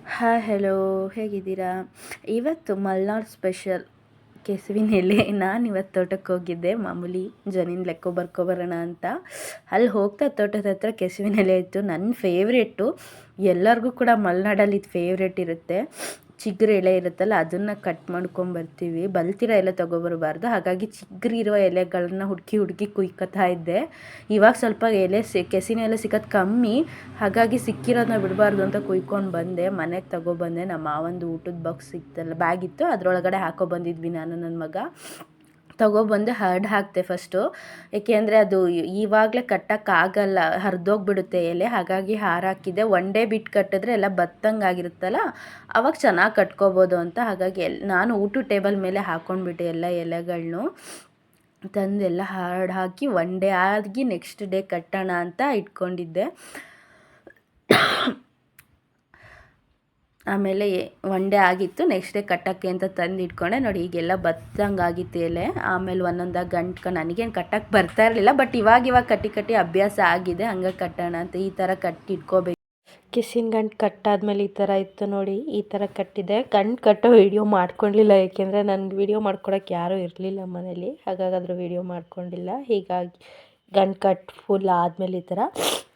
Hi hello ಹೇಗಿದ್ದೀರಾ? ಇವತ್ತು Malnad special ಕೆಸುವಿನ ಎಲೆ ನಾನು ಇವತ್ತು ತೋಟಕ್ಕೆ ಹೋಗಿದ್ದೆ. ಮಾಮೂಲಿ ಜನಿನ ಲೆಕ್ಕ ಬರ್ಕೊಬರೋಣ ಅಂತ. ಅಲ್ಲಿ ಹೋಗ್ತಾ ತೋಟದ ಹತ್ರ ಕೆಸುವಿನ ಎಲೆ ಇತ್ತು. ನನ್ನ ಫೇವ್ರೇಟು ಎಲ್ಲರಿಗೂ ಕೂಡ ಮಲೆನಾಡಲ್ಲಿ ಇದು ಫೇವ್ರೇಟ್ ಇರುತ್ತೆ. ಚಿಗ್ರು ಎಲೆ ಇರುತ್ತಲ್ಲ, ಅದನ್ನು ಕಟ್ ಮಾಡ್ಕೊಂಬರ್ತೀವಿ. ಬಲ್ತಿರ ಎಲೆ ತಗೊಬರಬಾರ್ದು. ಹಾಗಾಗಿ ಚಿಗ್ರಿ ಇರುವ ಎಲೆಗಳನ್ನ ಹುಡುಕಿ ಹುಡುಕಿ ಕುಯ್ಕೋತಾ ಇದ್ದೆ. ಇವಾಗ ಸ್ವಲ್ಪ ಎಲೆ ಸಿ, ಕೆಸಿನ ಎಲೆ ಸಿಗೋದು ಕಮ್ಮಿ. ಹಾಗಾಗಿ ಸಿಕ್ಕಿರೋದನ್ನ ಬಿಡಬಾರ್ದು ಅಂತ ಕುಯ್ಕೊಂಡು ಬಂದೆ. ಮನೆಗೆ ತಗೊಬಂದೆ. ನಮ್ಮ ಮಾವಂದು ಊಟದ ಬಾಕ್ಸ್ ಸಿಕ್ತಲ್ಲ ಬ್ಯಾಗ್ ಇತ್ತು. ಅದರೊಳಗಡೆ ಹಾಕೊಬಂದಿದ್ವಿ ನಾನು ನನ್ನ ಮಗ. ತಗೊಬಂದು ಹರ್ಡ್ ಹಾಕ್ತೆ ಫಸ್ಟು. ಏಕೆಂದರೆ ಅದು ಇವಾಗಲೇ ಕಟ್ಟೋಕ್ಕಾಗಲ್ಲ, ಹರಿದೋಗ್ಬಿಡುತ್ತೆ ಎಲೆ. ಹಾಗಾಗಿ ಹಾರ ಹಾಕಿದ್ದೆ ಒನ್ ಡೇ ಬಿಟ್ಟು ಕಟ್ಟಿದ್ರೆ ಎಲ್ಲ ಬತ್ತಂಗೆ ಆಗಿರುತ್ತಲ್ಲ, ಅವಾಗ ಚೆನ್ನಾಗಿ ಕಟ್ಕೋಬೋದು ಅಂತ. ಹಾಗಾಗಿ ಎಲ್, ನಾನು ಊಟ ಟೇಬಲ್ ಮೇಲೆ ಹಾಕ್ಕೊಂಡ್ಬಿಟ್ಟೆ ಎಲ್ಲ ಎಲೆಗಳನ್ನು ತಂದೆಲ್ಲ ಹಾರ್ಡ್ ಹಾಕಿ ಒನ್ ಡೇ ಆಗಿ ನೆಕ್ಸ್ಟ್ ಡೇ ಕಟ್ಟೋಣ ಅಂತ ಇಟ್ಕೊಂಡಿದ್ದೆ. ಆಮೇಲೆ ಒನ್ ಡೇ ಆಗಿತ್ತು, ನೆಕ್ಸ್ಟ್ ಡೇ ಕಟ್ಟೋಕ್ಕೆ ಅಂತ ತಂದು ಇಟ್ಕೊಂಡೆ ನೋಡಿ, ಈಗೆಲ್ಲ ಬತ್ತಂಗೆ ಆಗಿತ್ತು ಎಲೆ. ಆಮೇಲೆ ಒಂದೊಂದಾಗಿ ಗಂಟ್ಕ ನನಗೇನು ಕಟ್ಟಕ್ಕೆ ಬರ್ತಾ ಇರಲಿಲ್ಲ, ಬಟ್ ಇವಾಗ ಇವಾಗ ಕಟ್ಟಿ ಕಟ್ಟಿ ಅಭ್ಯಾಸ ಆಗಿದೆ. ಹಂಗೆ ಕಟ್ಟೋಣ ಅಂತ ಈ ಥರ ಕಟ್ಟಿ ಇಟ್ಕೋಬೇಕು ಕಿಸಿನ ಗಂಟು ಕಟ್ಟಾದ್ಮೇಲೆ ಈ ಥರ ಇತ್ತು ನೋಡಿ, ಈ ಥರ ಕಟ್ಟಿದೆ. ಗಂಟು ಕಟ್ಟೋ ವಿಡಿಯೋ ಮಾಡ್ಕೊಂಡಿಲ್ಲ ಏಕೆಂದರೆ ನನಗೆ ವಿಡಿಯೋ ಮಾಡ್ಕೊಡೋಕ್ಕೆ ಯಾರೂ ಇರಲಿಲ್ಲ ಮನೇಲಿ. ಹಾಗಾಗಿ ಅದ್ರ ವಿಡಿಯೋ ಮಾಡ್ಕೊಂಡಿಲ್ಲ. ಹೀಗಾಗಿ ಗಂಟು ಕಟ್ ಫುಲ್ ಆದಮೇಲೆ ಈ ಥರ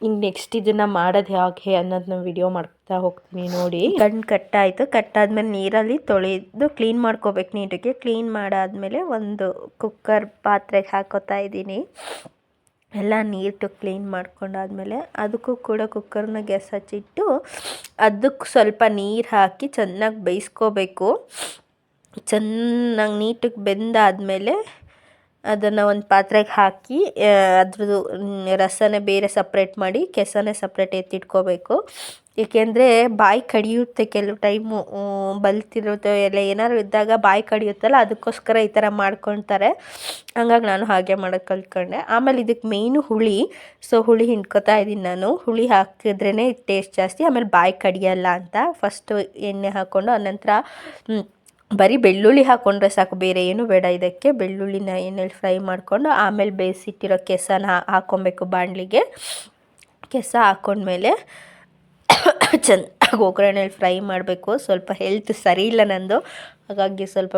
ಇನ್ನು ನೆಕ್ಸ್ಟ್ ಇದನ್ನು ಮಾಡೋದು ಹೇಗೆ ನಾವು ವಿಡಿಯೋ ಮಾಡ್ತಾ ಹೋಗ್ತೀನಿ ನೋಡಿ. ಗಂಟು ಕಟ್ಟಾಯಿತು. ಕಟ್ಟಾದ್ಮೇಲೆ ನೀರಲ್ಲಿ ತೊಳೆದು ಕ್ಲೀನ್ ಮಾಡ್ಕೋಬೇಕು ನೀಟಿಗೆ ಕ್ಲೀನ್ ಮಾಡಾದಮೇಲೆ ಒಂದು ಕುಕ್ಕರ್ ಪಾತ್ರೆಗೆ ಹಾಕೋತಾ ಇದ್ದೀನಿ. ಎಲ್ಲ ನೀಟು ಕ್ಲೀನ್ ಮಾಡ್ಕೊಂಡಾದ್ಮೇಲೆ ಅದಕ್ಕೂ ಕೂಡ ಕುಕ್ಕರ್ನ ಗ್ಯಾಸ್ ಹಚ್ಚಿಟ್ಟು ಅದಕ್ಕೆ ಸ್ವಲ್ಪ ನೀರು ಹಾಕಿ ಚೆನ್ನಾಗಿ ಬೇಯಿಸ್ಕೋಬೇಕು. ಚೆನ್ನಾಗಿ ನೀಟಿಗೆ ಬೆಂದಾದಮೇಲೆ ಅದನ್ನು ಒಂದು ಪಾತ್ರೆಗೆ ಹಾಕಿ ಅದ್ರದ್ದು ರಸನೇ ಬೇರೆ ಸಪ್ರೇಟ್ ಮಾಡಿ ಕೆಸನೇ ಸಪ್ರೇಟ್ ಎತ್ತಿಟ್ಕೋಬೇಕು. ಏಕೆಂದರೆ ಬಾಯಿ ಕಡಿಯುತ್ತೆ ಕೆಲವು ಟೈಮು ಬಲ್ತಿರುತ್ತೆ ಎಲ್ಲ ಏನಾದ್ರು ಇದ್ದಾಗ ಬಾಯಿ ಕಡಿಯುತ್ತಲ್ಲ, ಅದಕ್ಕೋಸ್ಕರ ಈ ಥರ ಮಾಡ್ಕೊಳ್ತಾರೆ. ಹಂಗಾಗಿ ನಾನು ಹಾಗೆ ಮಾಡೋದು ಕಲ್ತ್ಕೊಂಡೆ. ಆಮೇಲೆ ಇದಕ್ಕೆ ಮೇಯ್ನು ಹುಳಿ ಸೊ ಹುಳಿ ಹಿಂಡ್ಕೊತಾ ಇದ್ದೀನಿ ನಾನು. ಹುಳಿ ಹಾಕಿದ್ರೇ ಟೇಸ್ಟ್ ಜಾಸ್ತಿ, ಆಮೇಲೆ ಬಾಯಿ ಕಡಿಯಲ್ಲ ಅಂತ. ಫಸ್ಟು ಎಣ್ಣೆ ಹಾಕ್ಕೊಂಡು ಆನಂತರ ಬರೀ ಬೆಳ್ಳುಳ್ಳಿ ಹಾಕ್ಕೊಂಡ್ರೆ ಸಾಕು, ಬೇರೆ ಏನು ಬೇಡ. ಇದಕ್ಕೆ ಬೆಳ್ಳುಳ್ಳಿನ ಎಣ್ಣೆಲಿ ಫ್ರೈ ಮಾಡಿಕೊಂಡು ಆಮೇಲೆ ಬೇಯಿಸಿಟ್ಟಿರೋ ಕೆಸನ ಹಾಕ್ಕೊಬೇಕು ಬಾಣಲಿಗೆ. ಕೆಸ ಹಾಕ್ಕೊಂಡ್ಮೇಲೆ ಚೆನ್ನಾಗಿ ಒಗ್ಗರಣೆಲಿ ಫ್ರೈ ಮಾಡಬೇಕು. ಸ್ವಲ್ಪ ಹೆಲ್ತ್ ಸರಿ ಇಲ್ಲ ನಂದು. ಹಾಗಾಗಿ ಸ್ವಲ್ಪ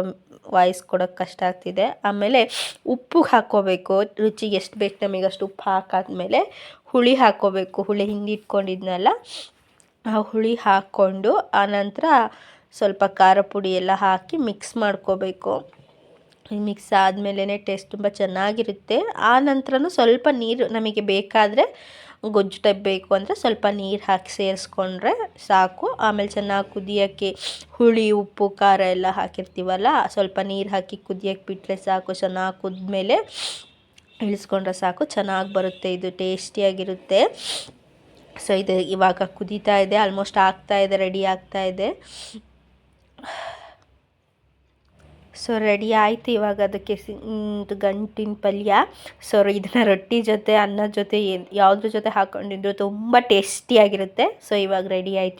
ವಾಯ್ಸ್ ಕೊಡೋಕ್ಕೆ ಕಷ್ಟ ಆಗ್ತಿದೆ. ಆಮೇಲೆ ಉಪ್ಪು ಹಾಕ್ಕೋಬೇಕು ರುಚಿಗೆ ಎಷ್ಟು ಬೇಕು ನಮಗೆ ಅಷ್ಟು ಉಪ್ಪು ಹಾಕಾದ್ಮೇಲೆ ಹುಳಿ ಹಾಕ್ಕೋಬೇಕು ಹುಳಿ ಹಿಂದಿಟ್ಕೊಂಡಿದ್ನಲ್ಲ, ಆ ಹುಳಿ ಹಾಕ್ಕೊಂಡು ಆನಂತರ ಸ್ವಲ್ಪ ಖಾರ ಪುಡಿ ಎಲ್ಲ ಹಾಕಿ ಮಿಕ್ಸ್ ಮಾಡ್ಕೋಬೇಕು. ಮಿಕ್ಸ್ ಆದಮೇಲೇ ಟೇಸ್ಟ್ ತುಂಬ ಚೆನ್ನಾಗಿರುತ್ತೆ. ಆ ನಂತರನೂ ಸ್ವಲ್ಪ ನೀರು ನಮಗೆ ಬೇಕಾದರೆ ಗೊಜ್ಜು ಟೈಪ್ ಬೇಕು ಅಂದರೆ ಸ್ವಲ್ಪ ನೀರು ಹಾಕಿ ಸೇರಿಸ್ಕೊಂಡ್ರೆ ಸಾಕು. ಆಮೇಲೆ ಚೆನ್ನಾಗಿ ಕುದಿಯೋಕ್ಕೆ ಹುಳಿ, ಉಪ್ಪು, ಖಾರ ಎಲ್ಲ ಹಾಕಿರ್ತೀವಲ್ಲ, ಸ್ವಲ್ಪ ನೀರು ಹಾಕಿ ಕುದಿಯೋಕ್ಕೆ ಬಿಟ್ಟರೆ ಸಾಕು. ಚೆನ್ನಾಗಿ ಕುದ್ಮೇಲೆ ಇಳಿಸ್ಕೊಂಡ್ರೆ ಸಾಕು. ಚೆನ್ನಾಗಿ ಬರುತ್ತೆ. ಇದು ಟೇಸ್ಟಿಯಾಗಿರುತ್ತೆ ಸೊ, ಇದು ಇವಾಗ ಕುದೀತಾ ಇದೆ. ಆಲ್ಮೋಸ್ಟ್ ಆಗ್ತಾ ಇದೆ, ರೆಡಿ ಆಗ್ತಾ ಇದೆ. ಸೊ ರೆಡಿ ಆಯಿತು. ಇವಾಗ ಅದಕ್ಕೆ ಗಂಟಿನ ಪಲ್ಯ. ಸೊ ಇದನ್ನು ರೊಟ್ಟಿ ಜೊತೆ ಅನ್ನದ ಜೊತೆ ಯಾವುದ್ರ ಜೊತೆ ಹಾಕ್ಕೊಂಡಿದ್ರು ತುಂಬ ಟೇಸ್ಟಿಯಾಗಿರುತ್ತೆ ಸೊ ಇವಾಗ ರೆಡಿ ಆಯಿತು.